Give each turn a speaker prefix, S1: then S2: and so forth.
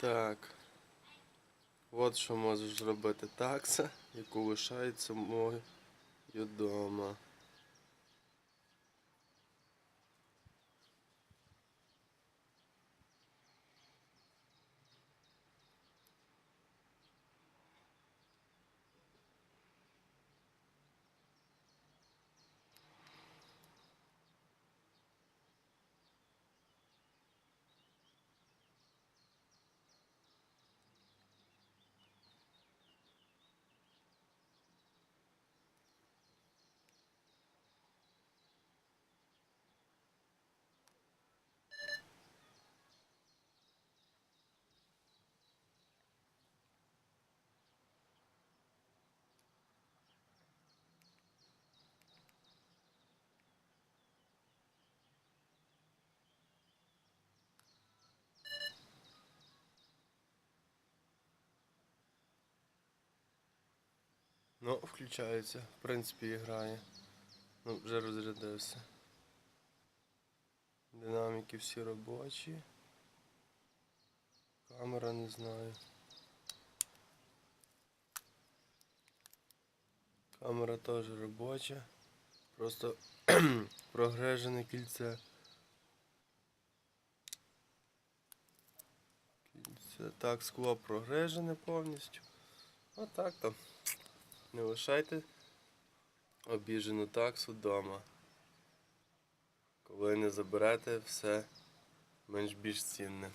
S1: Так. От що може зробити такса, яку лишається мною вдома. Ну, включається, в принципі, і грає. Ну, вже розрядився. Динаміки всі робочі. Камера не знаю. Камера теж робоча. Просто прогрежене кільце. Кільце. Так, скло прогрежене повністю. Отак там. Не лишайте обіжену таксу вдома. Коли не заберете все менш більш цінне.